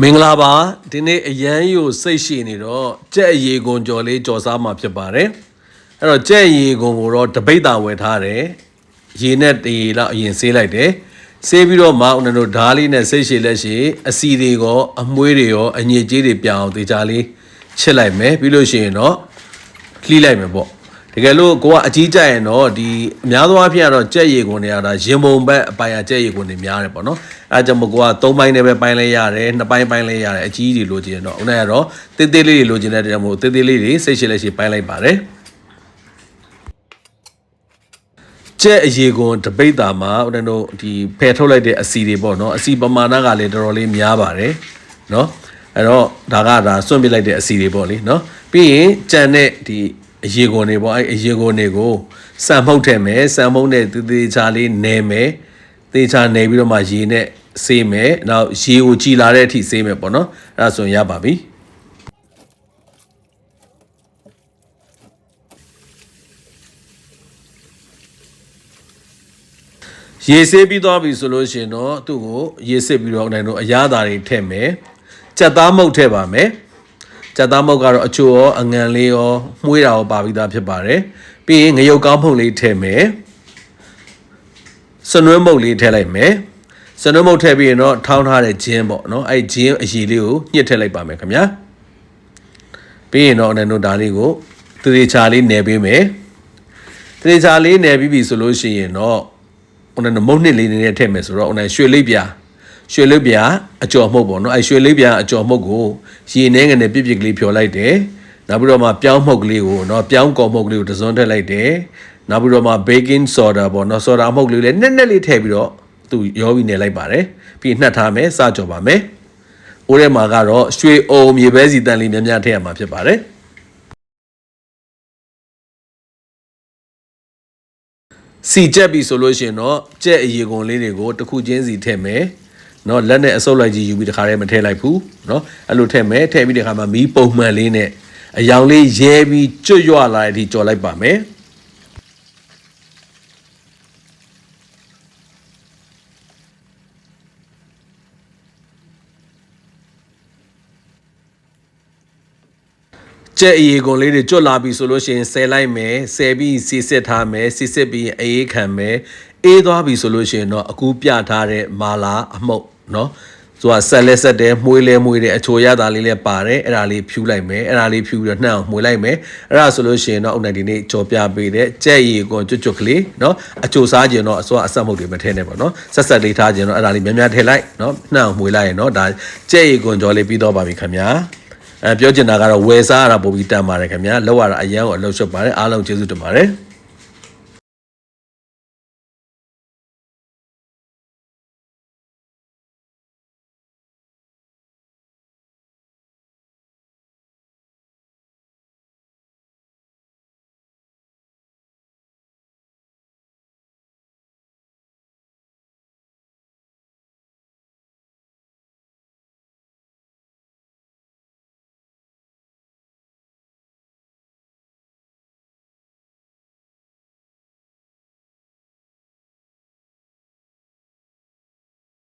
မင်္ဂလာပါဒီနေ့အရန်ယူစိတ်ရှိနေတော့ကြက်အရေကွန်ကြော်လေးကြော်စားမှာဖြစ်ပါတယ်အဲ့တော့ကြက်အရေကွန်ကိုတော့တပိတ်တာဝယ်ထားတယ်ရေနဲ့တရေလောက်အရင်ဆေးလိုက်တယ်ဆေးပြီးတော့မှဦးနင်တို့ဓားလေးနဲ့စိတ်ရှိလက်ရှိအစီတွေရောအမွှေးတွေရောအညစ်အကြေးတွေပြောင်းအောင်တေချာလေးချစ်လိုက်မယ်ပြီးလို့ရှိရင်တော့လှီးလိုက်မယ်ပေါ့ တကယ်လို့ကိုကအကြီးကြရင်တော့ဒီအများသောအားဖြင့်ကတော့ကြက်ရေကွန်တွေကတော့ရင်ပုံဘက်အပိုင်ကကြက်ရေကွန်တွေများတယ်ပေါ့နော်အဲဒါကြောင့်မို့ကိုက၃ပိုင်းနဲ့ပဲပိုင်းလဲရတယ်နှစ်ပိုင်းပိုင်းလဲရတယ်အကြီးကြီးလိုချင်တော့ဦးနဲ့ကတော့တေးသေးလေးတွေလိုချင်တဲ့ကြောင့်မို့တေးသေးလေးတွေစိတ်ရှိလက်ရှိပိုင်းလိုက်ပါတယ်ကြက်အရေကွန်တပိတ်တာမှာဦးနဲ့တို့ဒီဖယ်ထုတ်လိုက်တဲ့အစီတွေပေါ့နော်အစီပမာဏကလည်းတော်တော်လေးများပါတယ်နော်အဲ့တော့ဒါကဒါစွန့်ပစ်လိုက်တဲ့အစီတွေပေါ့လေနော်ပြီးရင်ကြံတဲ့ဒီ အရေကွန်တွေပေါ့အဲ့အရေကွန်တွေကိုစံမှုတ်ထည့်မယ်စံမှုတ်နဲ့တေးသေးချာလေးနဲမယ်တေးချာနေပြီးတော့မှရေနဲ့ဆေးမယ်နောက်ရေကိုကြည်လာတဲ့အထိဆေးမယ်ပေါ့နော်အဲ့ဒါဆိုရင်ရပါပြီရေဆေးပြီးသွားပြီဆိုလို့ရှိရင်တော့သူ့ကိုရေစစ်ပြီးတော့နိုင်တော့အရသာတွေထည့်မယ်ကြက်သားမုတ်ထည့်ပါမယ် ကြက်သားမုတ်ကတော့အချို့ရောအငံလေးရောမှုေးတာရောပါပြီးသားဖြစ်ပါတယ်ပြီးရင်ငရုတ်ကောင်းမှုန့်လေးထည့်မယ်စနွှဲမုတ်လေးထည့်လိုက်မယ်စနွှဲမုတ်ထည့်ပြီးရင်တော့ထောင်းထားတဲ့ဂျင်းပေါ့နော်အဲ့ဂျင်းအရည်လေးကိုညှစ်ထည့်လိုက်ပါမယ်ခင်ဗျာပြီးရင်တော့အနန္တို့ဒါလေးကိုတရေချာလေးနယ်ပေးမယ်တရေချာလေးနယ်ပြီးပြီဆိုလို့ရှိရင်တော့ဟိုနဲ့မုတ်နှစ်လေးနဲ့ထည့်မယ်ဆိုတော့ဟိုနဲ့ရွှေလေးပြာ ရွှေလေးပြာအကျော်မှုတ်ပေါ့နော်အဲရွှေလေးပြာအကျော်မှုတ်ကိုရေနှဲငနဲ့ပြစ်ပြစ်ကလေးဖြော်လိုက်တယ်နောက်ပြီးတော့မှပြောင်းမှုတ်ကလေးကိုနော်ပြောင်းကော်မှုတ်ကလေးကိုတစ်စုံထည့်လိုက်တယ်နောက်ပြီးတော့မှ baking soda ပေါ့နော် soda မှုတ်ကလေးလည်းနက်နက်လေးထည့်ပြီးတော့သူရောပြီးနေလိုက်ပါတယ်ပြီးနှက်ထားမယ်စကြော်ပါမယ်အိုးထဲမှာကတော့ရွှေအုံမြေပဲစီတန်လေးများများထည့်ရမှာဖြစ်ပါတယ်စီကြက်ပြီဆိုလို့ရှိရင်တော့ကြက်အရေကုန်လေးတွေကိုတစ်ခုချင်းစီထည့်မယ် နော်လက်နဲ့အဆုပ်လိုက်ကြီးယူပြီးတခါတည်းမထည့်လိုက်ဘူးနော်အဲ့လိုထည့်မယ်ထည့်ပြီးတခါမှမီးပုံမှန်လေးနဲ့အယောင်လေးရဲပြီးကျွတ်ရွလာတဲ့အထိကြော်လိုက်ပါမယ်ကြက်အရေကုန်လေးတွေကျွတ်လာပြီဆိုလို့ရှိရင်ဆဲလိုက်မယ်ဆဲပြီးစီစစ်ထားမယ်စီစစ်ပြီးအေးခံမယ်အေးသွားပြီဆိုလို့ရှိရင်တော့အကူပြထားတဲ့မာလာအမှုတ် နော်သူကဆက်လဲဆက်တယ်မှုေးလဲမှုေးတယ်အချိုရတာလေးလဲပါတယ်အဲ့ဒါလေးဖြူးလိုက်မယ်အဲ့ဒါလေးဖြူးပြီးတော့နှံ့အောင်မှုေးလိုက်မယ်အဲ့ဒါဆိုလို့ရှိရင်တော့အုတ်နိုင်ဒီနေ့ကြော်ပြပေးတဲ့ကြက်ရည်ကွန်ကျွတ်ကျွတ်ကလေးနော်အချိုစားခြင်းတော့အစောအဆက်မှုတ်တွေမထဲနဲ့ပေါ့နော်ဆက်ဆက်လေးထားခြင်းတော့အဲ့ဒါလေးများများထည့်လိုက်နော်နှံ့အောင်မှုေးလိုက်ရင်တော့ဒါကြက်ရည်ကွန်ကြော်လေးပြီးတော့ပါပြီခင်ဗျာအဲပြောချင်တာကတော့ဝယ်စားရတာပုံပြီးတန်ပါတယ်ခင်ဗျာလောက်ရတာအရန်ကိုအလောက်ရှုပ်ပါတယ်အားလုံးကျေးဇူးတင်ပါတယ်